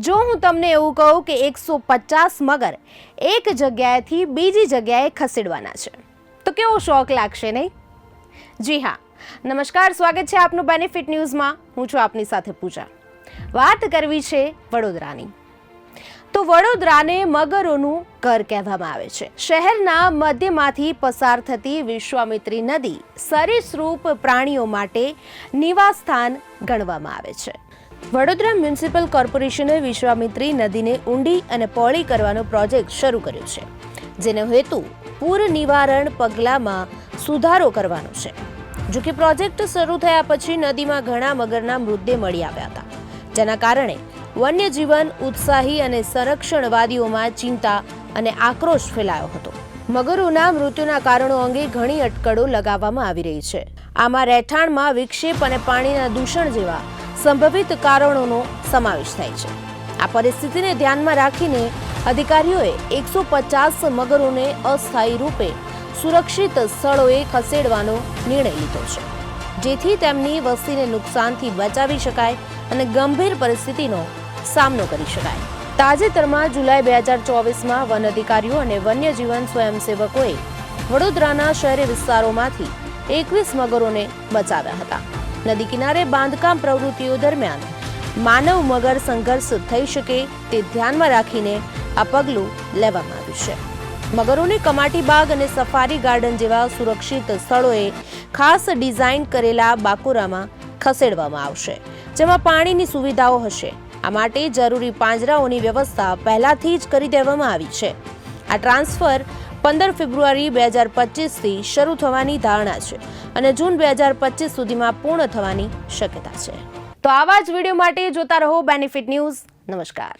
જો હું તમને એવું કહું કે એકસો પચાસ મગર એક જગ્યાએથી બીજી જગ્યાએ ખસેડવાના છે, તો કેવો શોખ લાગશે નહીં? જી હા. નમસ્કાર, સ્વાગત છે આપનું બેનિફિટ ન્યૂઝમાં હું છું આપની સાથે પૂજા. વાત કરવી છે વડોદરાની. તો વડોદરાને મગરોનું ઘર કહેવામાં આવે છે. શહેરના મધ્યમાંથી પસાર થતી વિશ્વામિત્રી નદી સરીસૃપ પ્રાણીઓ માટે નિવાસસ્થાન ગણવામાં આવે છે. વડોદરા મ્યુનિસિપલ કોર્પોરેશને વિશ્વામિત્રી નદીને ઊંડી અને પહોળી કરવાનો પ્રોજેક્ટ શરૂ કર્યો છે, જેનો હેતુ પૂર નિવારણ પગલામાં સુધારો કરવાનો છે. જો પ્રોજેક્ટ શરૂ થયા પછી નદીમાં ઘણા મગરના મૃતદેહ મળી આવ્યા હતા, જેના કારણે વન્યજીવન ઉત્સાહી અને સંરક્ષણવાદીઓમાં ચિંતા અને આક્રોશ ફેલાયો હતો. મગરોના મૃત્યુના કારણો અંગે ઘણી અટકળો લગાવવામાં આવી રહી છે. આમાં રહેઠાણમાં વિક્ષેપ અને પાણીના દૂષણ જેવા સંભવિત કારણોનો સમાવેશ થાય છે. આ પરિસ્થિતિને ધ્યાનમાં રાખીને અધિકારીઓએ એકસો પચાસ મગરોને અસ્થાયી રૂપે સુરક્ષિત સ્થળોએ ખસેડવાનો નિર્ણય લીધો છે. જેથી તેમની વસ્તીને નુકસાનથી બચાવી શકાય અને ગંભીર પરિસ્થિતિનો સામનો કરી શકાય. તાજેતરમાં જુલાઈ બે હજાર ચોવીસમાં વન અધિકારીઓ અને વન્યજીવન સ્વયંસેવકોએ વડોદરાના શહેરી વિસ્તારોમાંથી એકવીસ મગરોને બચાવ્યા હતા. નદી કિનારે બાંધકામ પ્રવૃત્તિઓ દરમિયાન માનવ મગર સંઘર્ષ થઈ શકે તે ધ્યાનમાં રાખીને આ પગલું લેવામાં આવ્યું છે. મગરોને કમાટી બાગ અને સફારી ગાર્ડન જેવા સુરક્ષિત સ્થળોએ ખાસ ડિઝાઇન કરેલા બાકુરામાં ખસેડવામાં આવશે, જેમાં પાણીની સુવિધાઓ હશે. આ માટે જરૂરી પાંજરાઓની વ્યવસ્થા પહેલાથી જ કરી દેવામાં આવી છે. આ ટ્રાન્સફર પંદર ફેબ્રુઆરી બે હજાર પચીસથી શરૂ થવાની ધારણા છે અને જૂન બે હજાર પચીસ સુધીમાં પૂર્ણ થવાની શક્યતા છે. તો આવા જ વીડિયો માટે જોતા રહો બેનિફિટ ન્યૂઝ નમસ્કાર.